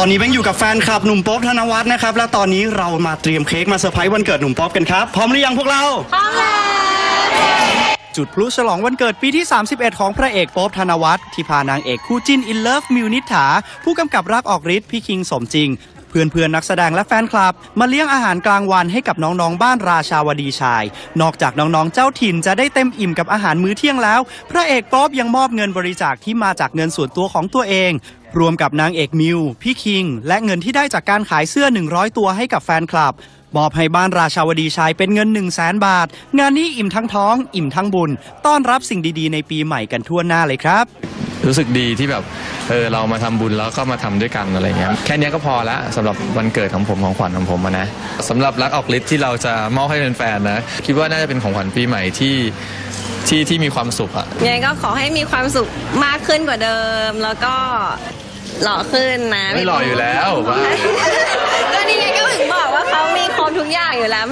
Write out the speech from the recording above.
ตอนนี้แบงค์อยู่กับแฟนคลับหนุ่มป๊อบธนวัฒน์นะครับ และตอนนี้เรามาเตรียมเค้กมาเซอร์ไพรส์วันเกิดหนุ่มป๊อบกันครับ พร้อมหรือยังพวกเราจุดพลุฉลองวันเกิดปีที่ 31 ของพระเอกโป๊บธนวัฒน์ที่พานางเอกคู่จิ้นอินเลิฟมิวนิษฐา ผู้กำกับรักออกฤทธิ์พี่คิงสมจริง เพื่อนเพื่อนนักแสดงและแฟนคลับ มาเลี้ยงอาหารกลางวันให้กับน้องๆ บ้านราชาวดีชาย นอกจากน้องๆ เจ้าถิ่นจะได้เต็มอิ่มกับอาหารมื้อเที่ยงแล้ว พระเอกป๊อบยังมอบเงินบริจาคที่มาจากเงินส่วนตัวของตัวเอง รวมกับนางเอกมิว พี่คิง และเงินที่ได้จากการขายเสื้อ 100 ตัวให้กับแฟนคลับมอบให้บ้านราชาวดีชายเป็นเงิน 1 0 0 0 0แสนบาท งานนี้อิ่มทั้งท้อง อิ่มทั้งบุญ ต้อนรับสิ่งดีๆ ในปีใหม่กันทั่วหน้าเลยครับ รู้สึกดีที่แบบเออเรามาทำบุญแล้วก็มาทำด้วยกันอะไรเงี้ยแค่เนี้ยก็พอละสำหรับวันเกิดของผมของขวัญของผมอะนะสำหรับรักออกฤทธิ์ที่เราจะมอบให้แฟนๆนะคิดว่าน่าจะเป็นของขวัญปีใหม่ที่ที่ที่มีความสุขอะยังไงก็ขอให้มีความสุขมากขึ้นกว่าเดิม แล้วก็หล่อขึ้นนะไม่หล่ออยู่แล้วว่าก็นี่ไงก็ถึงบอกว่าเขามีครบทุกอย่างอยู่แล้ว